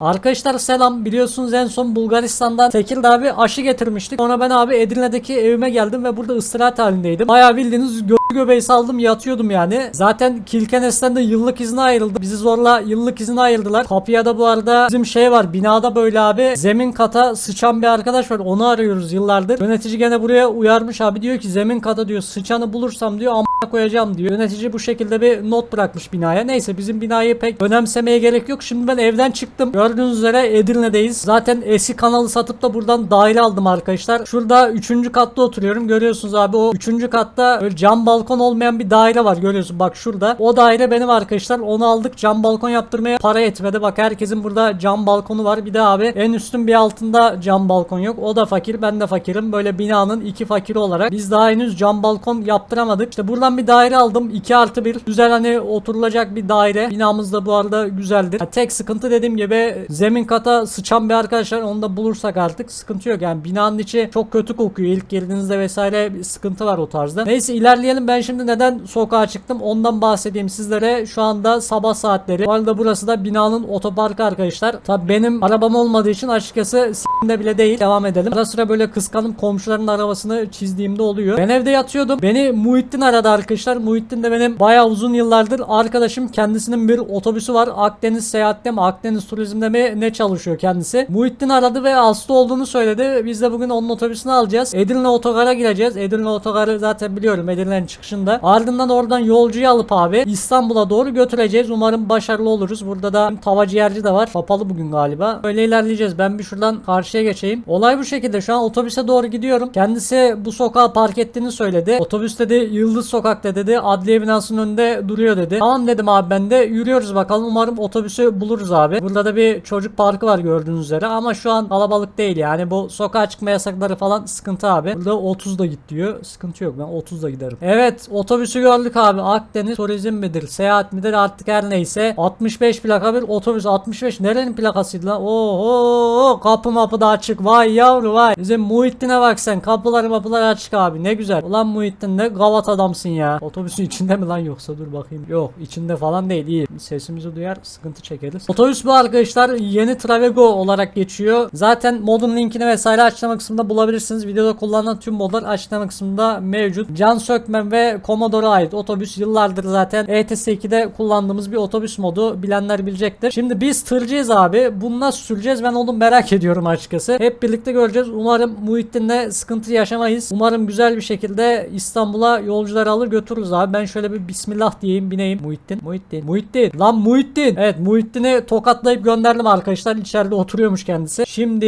Arkadaşlar selam. Biliyorsunuz en son Bulgaristan'dan Tekirdağ bir aşı getirmiştik. Sonra ben abi Edirne'deki evime geldim ve burada istirahat halindeydim. Bayağı bildiğiniz gö göbeği saldım yatıyordum yani. Zaten Kilkenes'ten de yıllık izne ayrıldı. Bizi zorla yıllık izne ayırdılar. Kapıya da bu arada bizim şey var. Binada böyle abi zemin kata sıçan bir arkadaş var. Onu arıyoruz yıllardır. Yönetici gene buraya uyarmış abi. Diyor ki zemin kata diyor sıçanı bulursam diyor amına koyacağım diyor. Yönetici bu şekilde bir not bırakmış binaya. Neyse bizim binayı pek önemsemeye gerek yok. Şimdi ben evden çıktım. Gördüğünüz üzere Edirne'deyiz. Zaten eski kanalı satıp da buradan daire aldım arkadaşlar. Şurada 3. katta oturuyorum. Görüyorsunuz abi o 3. katta böyle cam balkon olmayan bir daire var. Görüyorsun bak şurada. O daire benim arkadaşlar. Onu aldık. Cam balkon yaptırmaya para etmedi. Bak herkesin burada cam balkonu var. Bir de abi en üstün bir altında cam balkon yok. O da fakir. Ben de fakirim. Böyle binanın iki fakiri olarak. Biz daha henüz cam balkon yaptıramadık. İşte buradan bir daire aldım. 2 artı 1. Güzel hani oturulacak bir daire. Binamız da bu arada güzeldir. Ha, tek sıkıntı dediğim gibi zemin kata sıçan bir arkadaşlar. Onu da bulursak artık sıkıntı yok. Yani binanın içi çok kötü kokuyor. İlk girdiğinizde vesaire bir sıkıntı var o tarzda. Neyse ilerleyelim. Ben şimdi neden sokağa çıktım ondan bahsedeyim sizlere. Şu anda sabah saatleri. Bu arada burası da binanın otoparkı arkadaşlar. Tabi benim arabam olmadığı için açıkçası s**inde bile değil. Devam edelim. Ara sıra böyle kıskanıp komşuların arabasını çizdiğimde oluyor. Ben evde yatıyordum. Beni Muhittin aradı arkadaşlar. Muhittin de benim bayağı uzun yıllardır arkadaşım. Kendisinin bir otobüsü var. Akdeniz seyahatte mi Akdeniz turizmde mi ne çalışıyor kendisi. Muhittin aradı ve hasta olduğunu söyledi. Biz de bugün onun otobüsünü alacağız. Edirne otogara gireceğiz. Edirne otogarı zaten biliyorum Edirne'nin çıkışında. Ardından oradan yolcuyu alıp abi İstanbul'a doğru götüreceğiz. Umarım başarılı oluruz. Burada da tava ciğerci de var. Kapalı bugün galiba. Öyle ilerleyeceğiz. Ben bir şuradan karşıya geçeyim. Olay bu şekilde. Şu an otobüse doğru gidiyorum. Kendisi bu sokağa park ettiğini söyledi. Otobüs dedi Yıldız Sokak'ta dedi. Adliye binasının önünde duruyor dedi. Tamam dedim abi ben de yürüyoruz bakalım. Umarım otobüsü buluruz abi. Burada da bir çocuk parkı var gördüğünüz üzere ama şu an kalabalık değil yani. Bu sokağa çıkma yasakları falan sıkıntı abi. Burada 30 da git diyor. Sıkıntı yok ben 30 da giderim. Evet otobüsü gördük abi. Akdeniz turizm midir? Seyahat midir? Artık her neyse. 65 plaka bir otobüs. 65 nerenin plakasıydı lan? Oho kapı mapı da açık. Vay yavru vay. Bizim Muhittin'e bak sen. Kapıları mapıları açık abi. Ne güzel. Ulan Muhittin ne gavat adamsın ya. Otobüsün içinde mi lan yoksa dur bakayım. Yok içinde falan değil. iyi. Sesimizi duyar sıkıntı çekeriz. Otobüs bu arkadaşlar yeni Travego olarak geçiyor. Zaten modun linkini vesaire açıklama kısmında bulabilirsiniz. Videoda kullanılan tüm modlar açıklama kısmında mevcut. Can Sökmen ve Commodore'a ait otobüs yıllardır zaten ETS 2'de kullandığımız bir otobüs modu bilenler bilecektir. Şimdi biz tırcıyız abi. Bunu nasıl süreceğiz ben onu merak ediyorum açıkçası. Hep birlikte göreceğiz. Umarım Muhittin'le sıkıntı yaşamayız. Umarım güzel bir şekilde İstanbul'a yolcuları alır götürürüz abi. Ben şöyle bir bismillah diyeyim bineyim. Muhittin. Muhittin. Muhittin. Lan Muhittin. Evet Muhittin'i tokatlayıp gönderdim arkadaşlar. İçeride oturuyormuş kendisi. Şimdi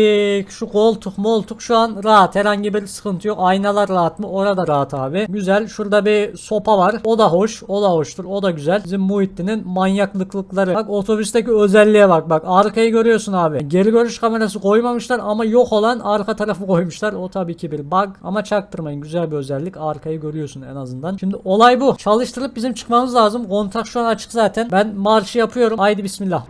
şu koltuk moltuk şu an rahat. Herhangi bir sıkıntı yok. Aynalar rahat mı? Orada rahat abi. Güzel. Şurada bir sopa var. O da hoş. O da hoştur. O da güzel. Bizim Muhittin'in manyaklıkları. Bak otobüsteki özelliğe bak. Bak arkayı görüyorsun abi. Geri görüş kamerası koymamışlar ama yok olan arka tarafı koymuşlar. O tabii ki bir bug. Ama çaktırmayın. Güzel bir özellik. Arkayı görüyorsun en azından. Şimdi olay bu. Çalıştırıp bizim çıkmamız lazım. Kontak şu an açık zaten. Ben marşı yapıyorum. Haydi bismillah.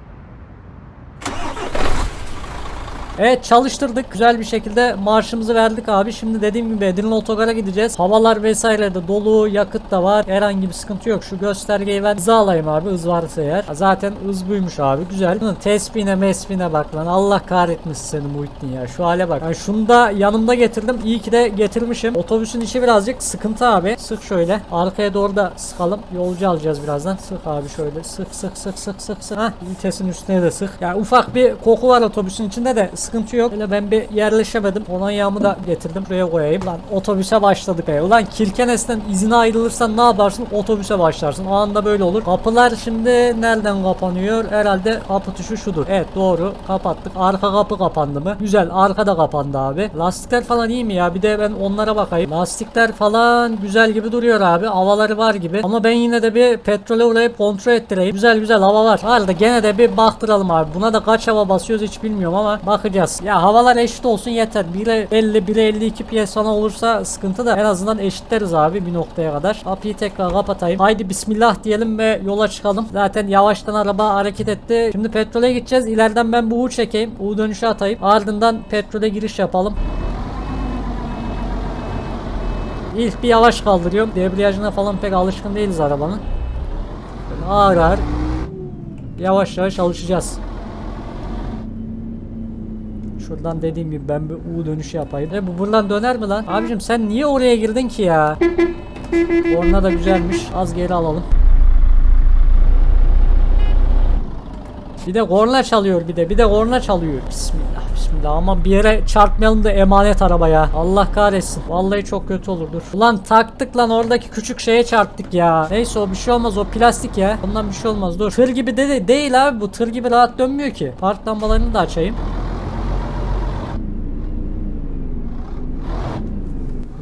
Evet çalıştırdık. Güzel bir şekilde marşımızı verdik abi. Şimdi dediğim gibi Edirne Otogar'a gideceğiz. Havalar vesaire de dolu. Yakıt da var. Herhangi bir sıkıntı yok. Şu göstergeyi ben hıza alayım abi. Hız varsa eğer. Zaten hız buymuş abi. Güzel. Bunun tespihine mespine bak lan. Allah kahretmesin seni Muhittin ya. Şu hale bak. Yani şunu da yanımda getirdim. İyi ki de getirmişim. Otobüsün içi birazcık sıkıntı abi. Sık şöyle. Arkaya doğru da sıkalım. Yolcu alacağız birazdan. Sık abi şöyle. Sık sık sık sık sık sık. Hah vitesin üstüne de sık. Ya ufak bir koku var otobüsün içinde de sıkıntı yok. Öyle ben bir yerleşemedim. Kolonyamı da getirdim. Buraya koyayım. Lan otobüse başladık ya. Ulan Kirkenes'ten izine ayrılırsan ne yaparsın? Otobüse başlarsın. O anda böyle olur. Kapılar şimdi nereden kapanıyor? Herhalde kapı tuşu şudur. Evet doğru. Kapattık. Arka kapı kapandı mı? Güzel. Arka da kapandı abi. Lastikler falan iyi mi ya? Bir de ben onlara bakayım. Lastikler falan güzel gibi duruyor abi. Havaları var gibi. Ama ben yine de bir petrole uğrayıp kontrol ettireyim. Güzel güzel hava var. Var gene de bir baktıralım abi. Buna da kaç hava basıyoruz hiç bilmiyorum ama bakacağız. Ya havalar eşit olsun yeter. 1'e 50, 1'e 52 piyes falan olursa sıkıntı da en azından eşitleriz abi bir noktaya kadar. Kapıyı tekrar kapatayım. Haydi bismillah diyelim ve yola çıkalım. Zaten yavaştan araba hareket etti. Şimdi petrole gideceğiz. İleriden ben bu U çekeyim. U dönüşü atayım. Ardından petrole giriş yapalım. İlk bir yavaş kaldırıyorum. Debriyajına falan pek alışkın değiliz arabanın. Ağır ağır yavaş yavaş alışacağız. Şuradan dediğim gibi ben bir U dönüşü yapayım. E bu buradan döner mi lan? Abicim sen niye oraya girdin ki ya? Orna da güzelmiş. Az geri alalım. Bir de korna çalıyor bir de. Bir de korna çalıyor. Bismillah bismillah. Ama bir yere çarpmayalım da emanet arabaya. Allah kahretsin. Vallahi çok kötü olur dur. Ulan taktık lan oradaki küçük şeye çarptık ya. Neyse o bir şey olmaz o plastik ya. Ondan bir şey olmaz dur. Tır gibi de değil abi bu tır gibi rahat dönmüyor ki. Park lambalarını da açayım.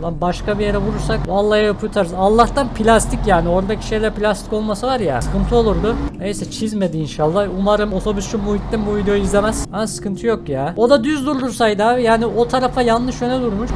Lan başka bir yere vurursak vallahi yapıtarız. Allah'tan plastik yani. Oradaki şeyler plastik olmasa var ya sıkıntı olurdu. Neyse çizmedi inşallah. Umarım otobüsçü Muhittin bu videoyu izlemez. Ha sıkıntı yok ya. O da düz durdursaydı abi. Yani o tarafa yanlış yöne durmuş.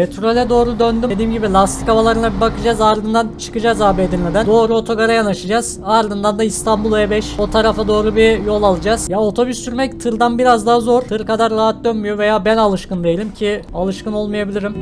Petrole doğru döndüm. Dediğim gibi lastik havalarına bir bakacağız. Ardından çıkacağız abi Edirne'den. Doğru otogara yanaşacağız. Ardından da İstanbul E5. O tarafa doğru bir yol alacağız. Ya otobüs sürmek tırdan biraz daha zor. Tır kadar rahat dönmüyor veya ben alışkın değilim ki alışkın olmayabilirim.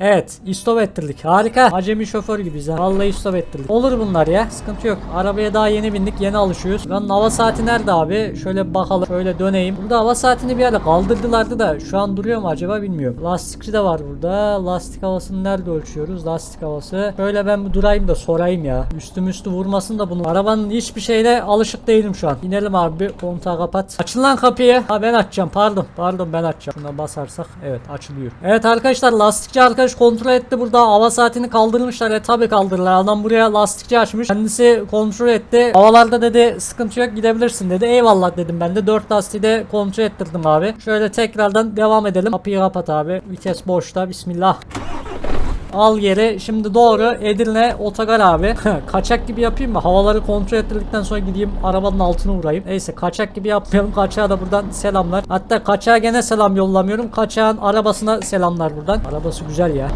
Evet, istop ettirdik. Harika. Acemi şoför gibiyiz ha. Vallahi istop ettirdik. Olur bunlar ya. Sıkıntı yok. Arabaya daha yeni bindik. Yeni alışıyoruz. Lan hava saati nerede abi? Şöyle bakalım. Şöyle döneyim. Burada hava saatini bir yerde kaldırdılardı da şu an duruyor mu acaba bilmiyorum. Lastikçi de var burada. Lastik havasını nerede ölçüyoruz? Lastik havası. Şöyle ben bir durayım da sorayım ya. Üstüm üstü vurmasın da bunu. Arabanın hiçbir şeyle alışık değilim şu an. İnelim abi kontağı kapat. Açın lan kapıyı. Ha ben açacağım. Pardon. Pardon ben açacağım. Şuna basarsak evet açılıyor. Evet arkadaşlar lastikçi arkadaş kontrol etti burada hava saatini kaldırmışlar. E tabi kaldırırlar. Adam buraya lastikçi açmış. Kendisi kontrol etti. Havalarda dedi sıkıntı yok gidebilirsin dedi. Eyvallah dedim ben de. 4 lastiği de kontrol ettirdim abi. Şöyle tekrardan devam edelim. Kapıyı kapat abi. Vites boşta. Bismillah. Al geri. Şimdi doğru Edirne otogar abi. kaçak gibi yapayım mı? Havaları kontrol ettirdikten sonra gideyim arabanın altına vurayım. Neyse kaçak gibi yapmayalım. Kaçağa da buradan selamlar. Hatta kaçağa gene selam yollamıyorum. Kaçağın arabasına selamlar buradan. Arabası güzel ya.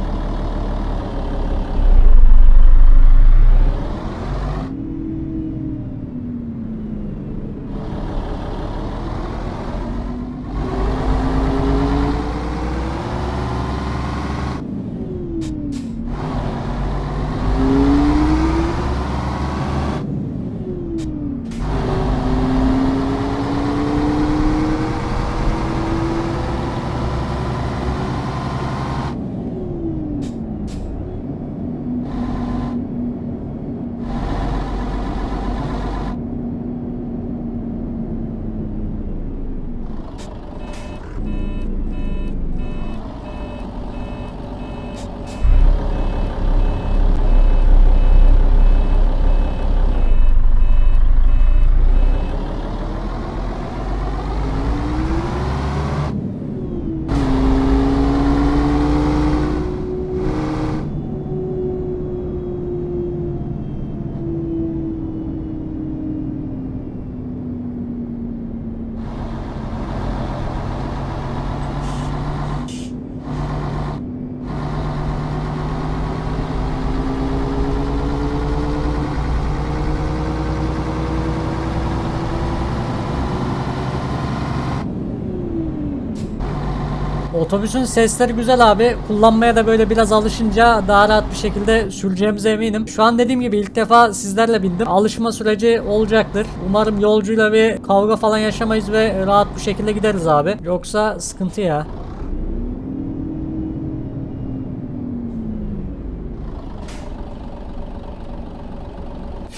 Otobüsün sesleri güzel abi. Kullanmaya da böyle biraz alışınca daha rahat bir şekilde süreceğimize eminim. Şu an dediğim gibi ilk defa sizlerle bindim. Alışma süreci olacaktır. Umarım yolcuyla bir kavga falan yaşamayız ve rahat bir şekilde gideriz abi. Yoksa sıkıntı ya.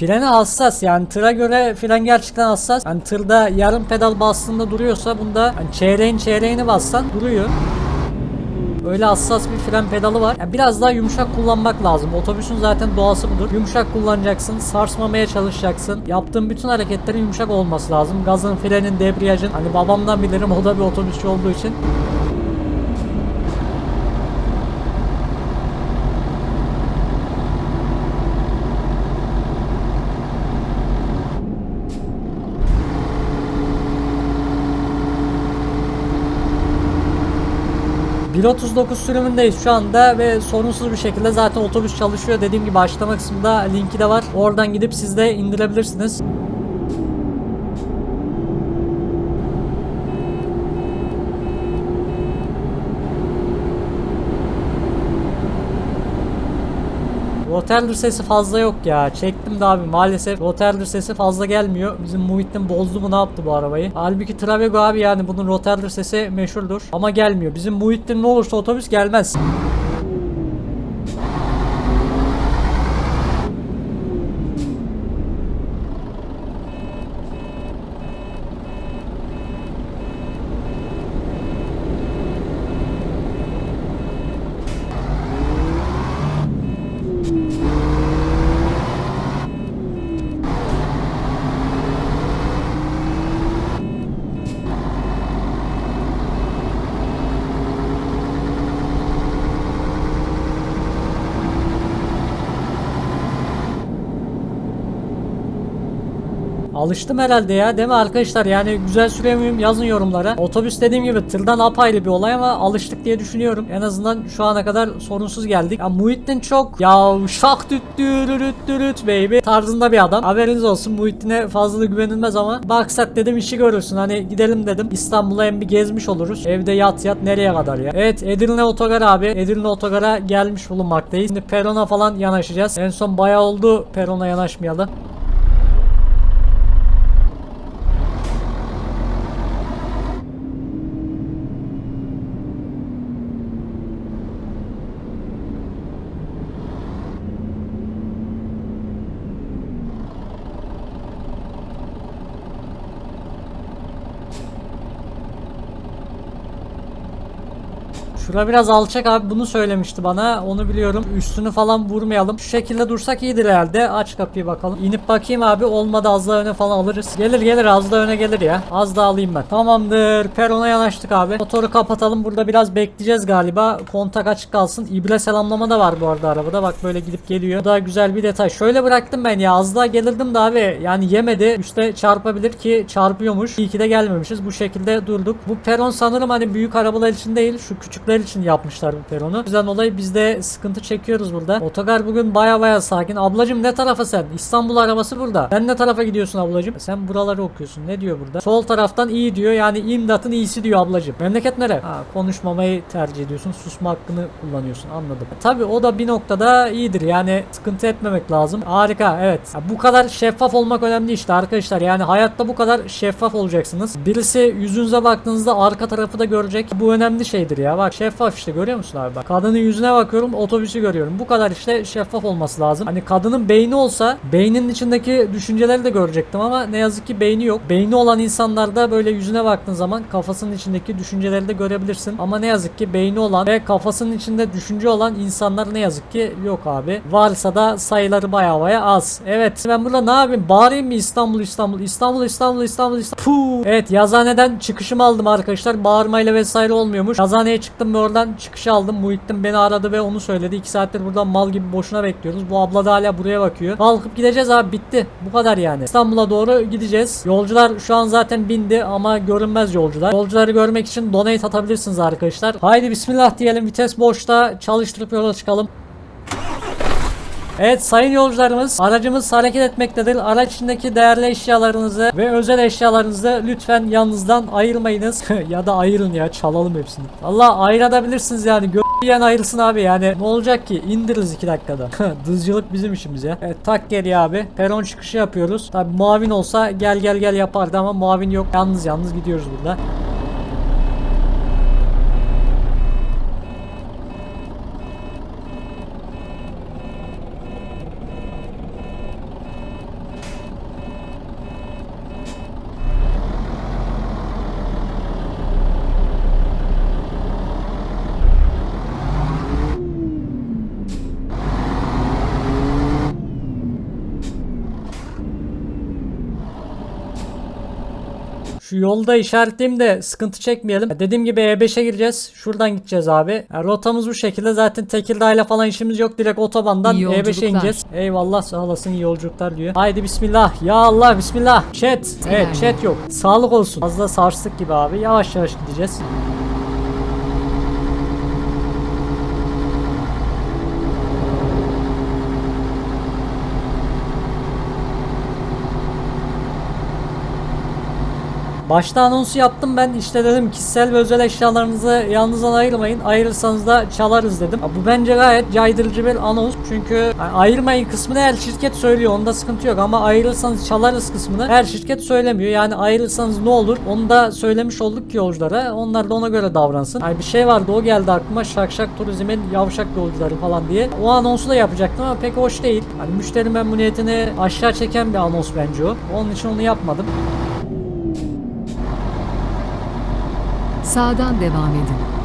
Freni hassas yani tıra göre fren gerçekten hassas. Yani tırda yarım pedal bastığında duruyorsa bunda hani çeyreğin çeyreğini bassan duruyor. Öyle hassas bir fren pedalı var. Yani biraz daha yumuşak kullanmak lazım. Otobüsün zaten doğası budur. Yumuşak kullanacaksın, sarsmamaya çalışacaksın. Yaptığın bütün hareketlerin yumuşak olması lazım. Gazın, frenin, debriyajın. Hani babamdan bilirim o da bir otobüsçü olduğu için. 1.39 sürümündeyiz şu anda ve sorunsuz bir şekilde zaten otobüs çalışıyor. Dediğim gibi açıklama kısmında linki de var. Oradan gidip siz de indirebilirsiniz. Rotterdam sesi fazla yok ya. Çektim de abi maalesef Rotterdam sesi fazla gelmiyor. Bizim Muhittin bozdu mu ne yaptı bu arabayı? Halbuki Travego abi yani bunun Rotterdam sesi meşhurdur. Ama gelmiyor. Bizim Muhittin ne olursa otobüs gelmez. Alıştım herhalde ya değil mi arkadaşlar yani güzel sürüyor muyum yazın yorumlara. Otobüs dediğim gibi tırdan apayrı bir olay ama alıştık diye düşünüyorum. En azından şu ana kadar sorunsuz geldik. Ya Muhittin çok ya şak düt dürürüt baby tarzında bir adam. Haberiniz olsun Muhittin'e fazla güvenilmez ama maksat dedim işi görürsün hani gidelim dedim. İstanbul'a hem bir gezmiş oluruz. Evde yat yat nereye kadar ya. Evet Edirne Otogar abi. Edirne Otogar'a gelmiş bulunmaktayız. Şimdi perona falan yanaşacağız. En son bayağı oldu perona yanaşmayalı. Şura biraz alçak abi bunu söylemişti bana. Onu biliyorum. Üstünü falan vurmayalım. Şu şekilde dursak iyidir herhalde. Aç kapıyı bakalım. İnip bakayım abi olmadı. Az daha öne falan alırız. Gelir gelir. Az daha öne gelir ya. Az daha alayım ben. Tamamdır. Perona yanaştık abi. Motoru kapatalım. Burada biraz bekleyeceğiz galiba. Kontak açık kalsın. İbre selamlama da var bu arada arabada. Bak böyle gidip geliyor. Bu da güzel bir detay. Şöyle bıraktım ben ya. Az daha gelirdim de abi. Yani yemedi. Üste çarpabilir ki çarpıyormuş. İyi ki de gelmemişiz. Bu şekilde durduk. Bu peron sanırım hani büyük arabalar için değil. Şu küçükler için yapmışlar bu peronu. O yüzden dolayı biz de sıkıntı çekiyoruz burada. Otogar bugün baya baya sakin. Ablacım ne tarafa sen? İstanbul arabası burada. Sen ne tarafa gidiyorsun ablacım? Sen buraları okuyorsun. Ne diyor burada? Sol taraftan iyi diyor. Yani imdatın iyisi diyor ablacım. Memleket nere? Ha, konuşmamayı tercih ediyorsun. Susma hakkını kullanıyorsun. Anladım. Tabi o da bir noktada iyidir. Yani sıkıntı etmemek lazım. Harika evet. Ya, bu kadar şeffaf olmak önemli işte arkadaşlar. Yani hayatta bu kadar şeffaf olacaksınız. Birisi yüzünüze baktığınızda arka tarafı da görecek. Bu önemli şeydir ya. Bak şeffaf işte görüyor musun abi bak. Kadının yüzüne bakıyorum otobüsü görüyorum. Bu kadar işte şeffaf olması lazım. Hani kadının beyni olsa beyninin içindeki düşünceleri de görecektim ama ne yazık ki beyni yok. Beyni olan insanlarda böyle yüzüne baktığın zaman kafasının içindeki düşünceleri de görebilirsin. Ama ne yazık ki beyni olan ve kafasının içinde düşünce olan insanlar ne yazık ki yok abi. Varsa da sayıları baya baya az. Evet ben burada ne yapayım? Bağırayım mı İstanbul İstanbul İstanbul İstanbul İstanbul İstanbul. Puh. Evet yazaneden çıkışımı aldım arkadaşlar. Bağırmayla vesaire olmuyormuş. Yazaneye çıktım ve oradan çıkış aldım. Muhittin beni aradı ve onu söyledi. 2 saattir buradan mal gibi boşuna bekliyoruz. Bu abla da hala buraya bakıyor. Kalkıp gideceğiz abi bitti. Bu kadar yani. İstanbul'a doğru gideceğiz. Yolcular şu an zaten bindi ama görünmez yolcular. Yolcuları görmek için donate atabilirsiniz arkadaşlar. Haydi bismillah diyelim. Vites boşta çalıştırıp yola çıkalım. Evet sayın yolcularımız aracımız hareket etmektedir. Araç içindeki değerli eşyalarınızı ve özel eşyalarınızı lütfen yanınızdan ayırmayınız. ya da ayırın ya çalalım hepsini. Allah ayırabilirsiniz yani. Gö yiyen ayırsın abi yani. Ne olacak ki? İndiririz 2 dakikada. Dızcılık bizim işimiz ya. Evet tak geriye abi. Peron çıkışı yapıyoruz. Tabi muavin olsa gel gel gel yapardı ama muavin yok. Yalnız yalnız gidiyoruz burada. Şu yolda işaretleyeyim de sıkıntı çekmeyelim. Dediğim gibi E5'e gireceğiz. Şuradan gideceğiz abi. Yani rotamız bu şekilde. Zaten Tekirdağ ile falan işimiz yok. Direkt otobandan İyi E5'e yolculuklar. ineceğiz. Eyvallah sağ olasın iyi yolculuklar diyor. Haydi bismillah. Ya Allah bismillah. Chat. Evet chat yok. Sağlık olsun. Fazla sarstık gibi abi. Yavaş yavaş gideceğiz. Başta anonsu yaptım ben işte dedim kişisel ve özel eşyalarınızı yalnızdan ayırmayın. Ayırırsanız da çalarız dedim. Bu bence gayet caydırıcı bir anons. Çünkü yani ayırmayın kısmını her şirket söylüyor. Onda sıkıntı yok ama ayırırsanız çalarız kısmını her şirket söylemiyor. Yani ayırırsanız ne olur onu da söylemiş olduk ki yolculara. Onlar da ona göre davransın. Yani bir şey vardı o geldi aklıma şak şak turizmin yavşak yolcuları falan diye. O anonsu da yapacaktım ama pek hoş değil. Hani müşteri memnuniyetini aşağı çeken bir anons bence o. Onun için onu yapmadım. Sağdan devam edin.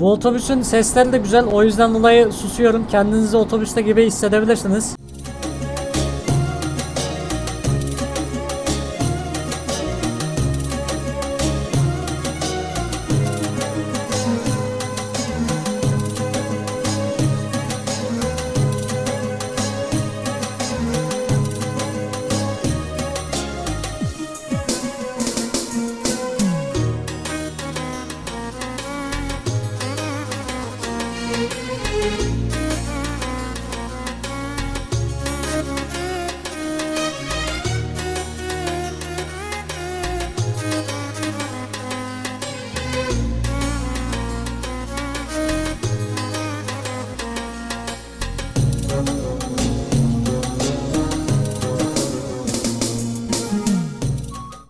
Bu otobüsün sesleri de güzel. O yüzden dolayı susuyorum. Kendinizi otobüste gibi hissedebilirsiniz.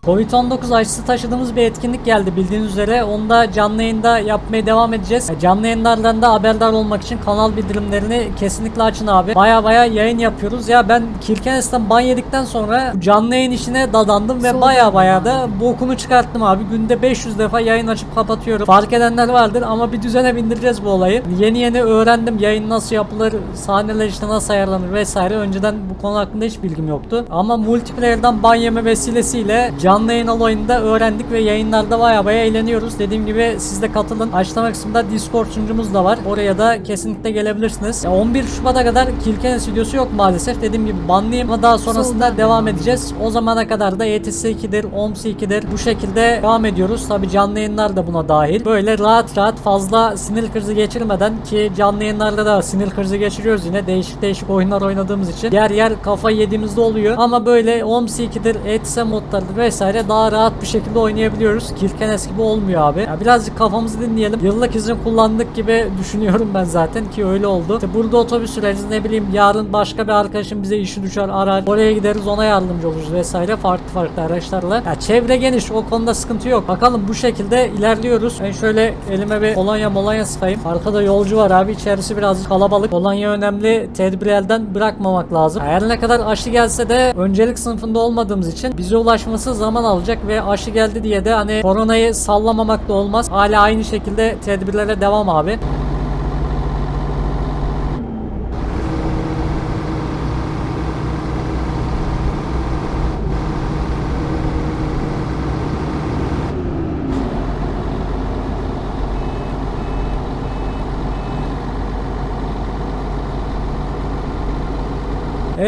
Covid-19 aşısı taşıdığımız bir etkinlik geldi bildiğiniz üzere. Onu da canlı yayında yapmaya devam edeceğiz. E, Canlı yayınlardan da haberdar olmak için kanal bildirimlerini kesinlikle açın abi. Baya baya yayın yapıyoruz. Ya ben Kirkenes'ten ban yedikten sonra canlı yayın işine dadandım ve baya baya da bokunu çıkarttım abi. Günde 500 defa yayın açıp kapatıyorum. Fark edenler vardır ama bir düzene bindireceğiz bu olayı. Yeni yeni öğrendim yayın nasıl yapılır, sahneler işte nasıl ayarlanır vesaire. Önceden bu konu hakkında hiç bilgim yoktu. Ama multiplayer'dan ban yeme vesilesiyle canlı yayın olayında öğrendik ve yayınlarda baya baya eğleniyoruz. Dediğim gibi siz de katılın. Açıklama kısmında Discord sunucumuz da var. Oraya da kesinlikle gelebilirsiniz. Ya 11 Şubat'a kadar Kilkenes videosu yok maalesef. Dediğim gibi banlıyım ama daha sonrasında Soldan devam edeceğiz. O zamana kadar da ETS 2'dir, OMS 2'dir. Bu şekilde devam ediyoruz. Tabi canlı yayınlar da buna dahil. Böyle rahat rahat fazla sinir krizi geçirmeden ki canlı yayınlarda da sinir krizi geçiriyoruz yine. Değişik değişik oyunlar oynadığımız için. Yer yer kafa yediğimizde oluyor. Ama böyle OMS 2'dir, ETS modlarıdır vesaire daha rahat bir şekilde oynayabiliyoruz. Kilkenes gibi olmuyor abi. Ya birazcık kafamızı dinleyelim. Yıllık izin kullandık gibi düşünüyorum ben zaten ki öyle oldu. İşte burada otobüs süreriz ne bileyim yarın başka bir arkadaşım bize işi düşer arar. Oraya gideriz ona yardımcı oluruz vesaire farklı farklı araçlarla. Ya çevre geniş o konuda sıkıntı yok. Bakalım bu şekilde ilerliyoruz. Ben şöyle elime bir kolonya molonya sıkayım. Arkada yolcu var abi içerisi birazcık kalabalık. Kolonya önemli. Tedbiri elden bırakmamak lazım. Her ne kadar aşı gelse de öncelik sınıfında olmadığımız için bize ulaşması zaman alacak ve aşı geldi diye de hani koronayı sallamamak da olmaz. Hala aynı şekilde tedbirlere devam abi.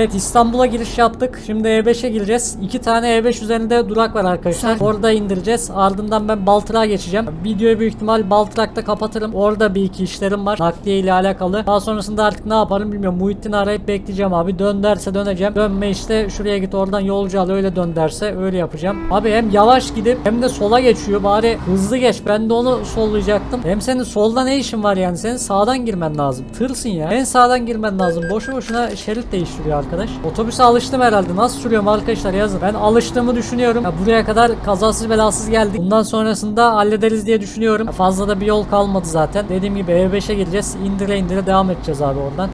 Evet İstanbul'a giriş yaptık. Şimdi E5'e gireceğiz. İki tane E5 üzerinde durak var arkadaşlar. Orada indireceğiz. Ardından ben Baltır'a geçeceğim. Videoyu büyük ihtimal Baltırak'ta kapatırım. Orada bir iki işlerim var. Nakliye ile alakalı. Daha sonrasında artık ne yaparım bilmiyorum. Muhittin'i arayıp bekleyeceğim abi. Dön derse döneceğim. Dönme işte şuraya git oradan yolcu al öyle dön derse öyle yapacağım. Abi hem yavaş gidip hem de sola geçiyor. Bari hızlı geç. Ben de onu sollayacaktım. Hem senin solda ne işin var yani? Senin sağdan girmen lazım. Tırsın ya. En sağdan girmen lazım. Boşu boşuna şerit değiştiriyor arkadaş. Otobüse alıştım herhalde. Nasıl sürüyorum arkadaşlar yazın. Ben alıştığımı düşünüyorum. Ya buraya kadar kazasız belasız geldik. Bundan sonrasında hallederiz diye düşünüyorum. Ya fazla da bir yol kalmadı zaten. Dediğim gibi E5'e gireceğiz. İndire indire devam edeceğiz abi oradan.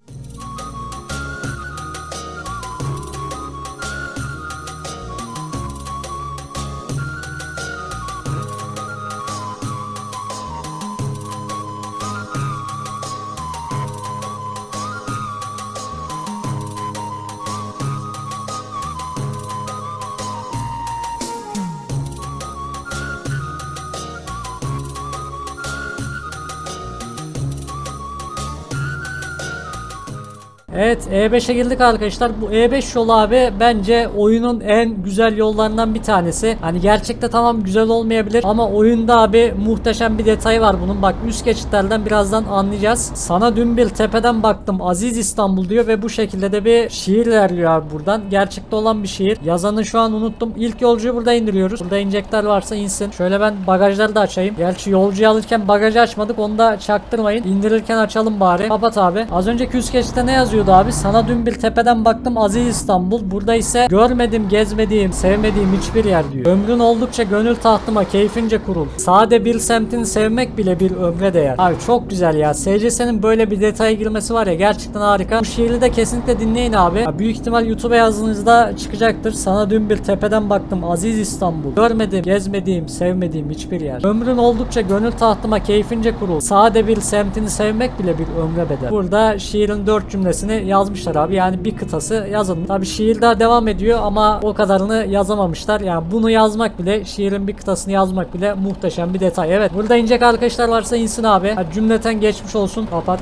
E5'e girdik arkadaşlar. Bu E5 yolu abi bence oyunun en güzel yollarından bir tanesi. Hani gerçekte tamam güzel olmayabilir ama oyunda abi muhteşem bir detay var bunun. Bak üst geçitlerden birazdan anlayacağız. Sana dün bir tepeden baktım Aziz İstanbul diyor ve bu şekilde de bir şiir ilerliyor abi buradan. Gerçekte olan bir şiir. Yazanı şu an unuttum. İlk yolcuyu burada indiriyoruz. Burada inecekler varsa insin. Şöyle ben bagajları da açayım. Gerçi yolcuyu alırken bagajı açmadık. Onu da çaktırmayın. İndirirken açalım bari. Kapat abi. Az önceki üst geçitte ne yazıyordu abi? Sana dün bir tepeden baktım Aziz İstanbul. Burada ise görmedim, gezmediğim, sevmediğim hiçbir yer diyor. Ömrün oldukça gönül tahtıma keyfince kurul. Sade bir semtini sevmek bile bir ömre değer. Abi çok güzel ya. SCS'nin böyle bir detaya girmesi var ya gerçekten harika. Bu şiiri de kesinlikle dinleyin abi. Ya büyük ihtimal YouTube'a yazdığınızda çıkacaktır. Sana dün bir tepeden baktım Aziz İstanbul. Görmedim, gezmediğim, sevmediğim hiçbir yer. Ömrün oldukça gönül tahtıma keyfince kurul. Sade bir semtini sevmek bile bir ömre bedel. Burada şiirin dört cümlesini yazmışlar abi. Yani bir kıtası yazılmış. Tabi şiir daha devam ediyor ama o kadarını yazamamışlar. Yani bunu yazmak bile, şiirin bir kıtasını yazmak bile muhteşem bir detay. Evet. Burada inecek arkadaşlar varsa insin abi. Ha, cümleten geçmiş olsun. Kapat.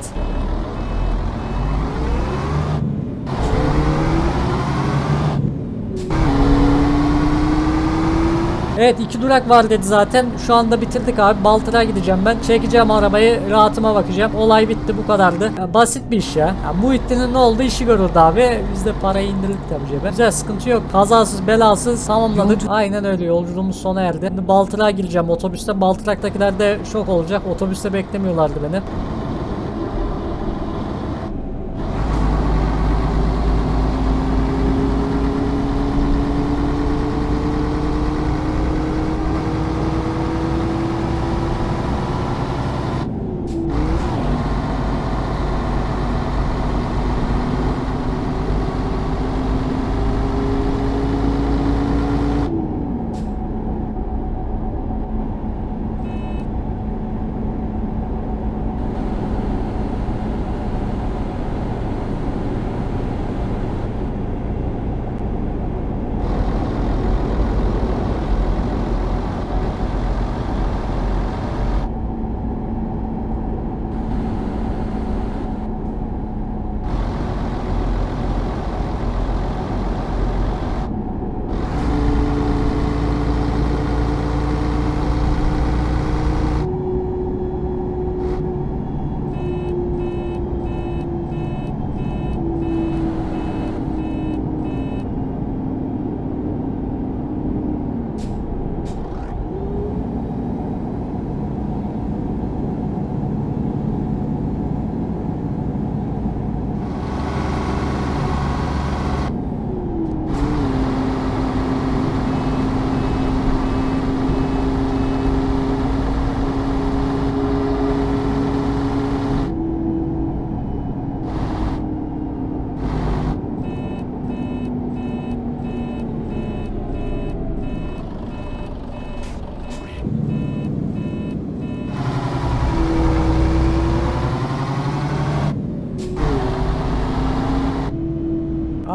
Evet iki durak var dedi zaten. Şu anda bitirdik abi. Baltıra gideceğim ben. Çekeceğim arabayı. Rahatıma bakacağım. Olay bitti bu kadardı. Ya, basit bir iş ya. ya Muhittin'in ne oldu işi görüldü abi. Biz de parayı indirdik tabii cebe. Güzel sıkıntı yok. Kazasız belasız tamamladık. Aynen öyle yolculuğumuz sona erdi. Şimdi Baltıra gireceğim otobüste. Baltırak'takiler de şok olacak. Otobüste beklemiyorlardı beni.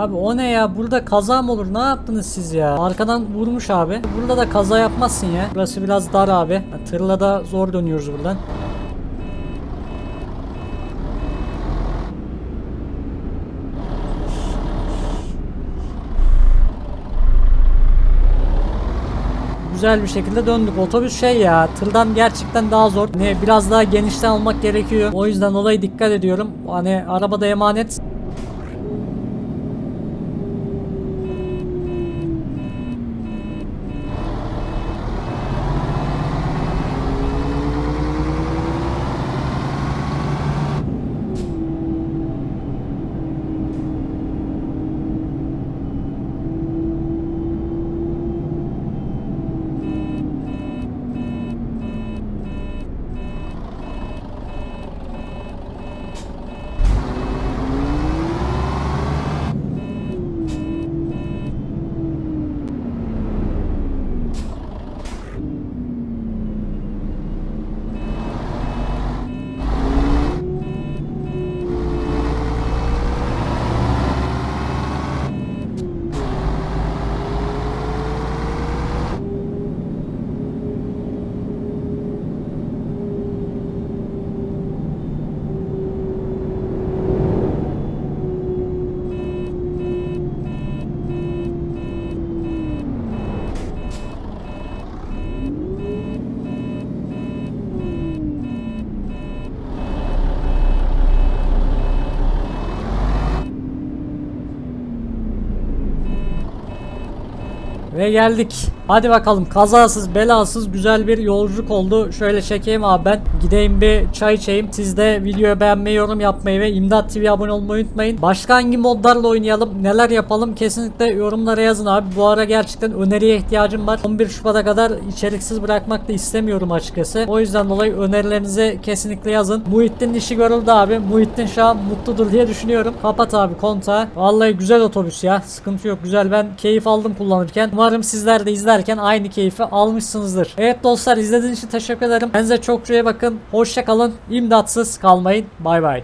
Abi o ne ya? Burada kaza mı olur? Ne yaptınız siz ya? Arkadan vurmuş abi. Burada da kaza yapmazsın ya. Burası biraz dar abi. Ya, Tırla da zor dönüyoruz buradan. güzel bir şekilde döndük. Otobüs şey ya tırdan gerçekten daha zor. Ne biraz daha genişten almak gerekiyor. O yüzden olayı dikkat ediyorum. Hani arabada emanet. Ve geldik. Hadi bakalım kazasız belasız güzel bir yolculuk oldu. Şöyle çekeyim abi ben. Gideyim bir çay içeyim. Siz de videoyu beğenmeyi, yorum yapmayı ve İmdat TV abone olmayı unutmayın. Başka hangi modlarla oynayalım, neler yapalım kesinlikle yorumlara yazın abi. Bu ara gerçekten öneriye ihtiyacım var. 11 Şubat'a kadar içeriksiz bırakmak da istemiyorum açıkçası. O yüzden dolayı önerilerinizi kesinlikle yazın. Muhittin işi görüldü abi. Muhittin şu an mutludur diye düşünüyorum. Kapat abi kontağı. Vallahi güzel otobüs ya. Sıkıntı yok. Güzel. Ben keyif aldım kullanırken. Umarım sizler de izlerken aynı keyfi almışsınızdır. Evet dostlar izlediğiniz için teşekkür ederim. Kendinize çok iyi bakın. Hoşça kalın. İmdatsız kalmayın. Bay bay.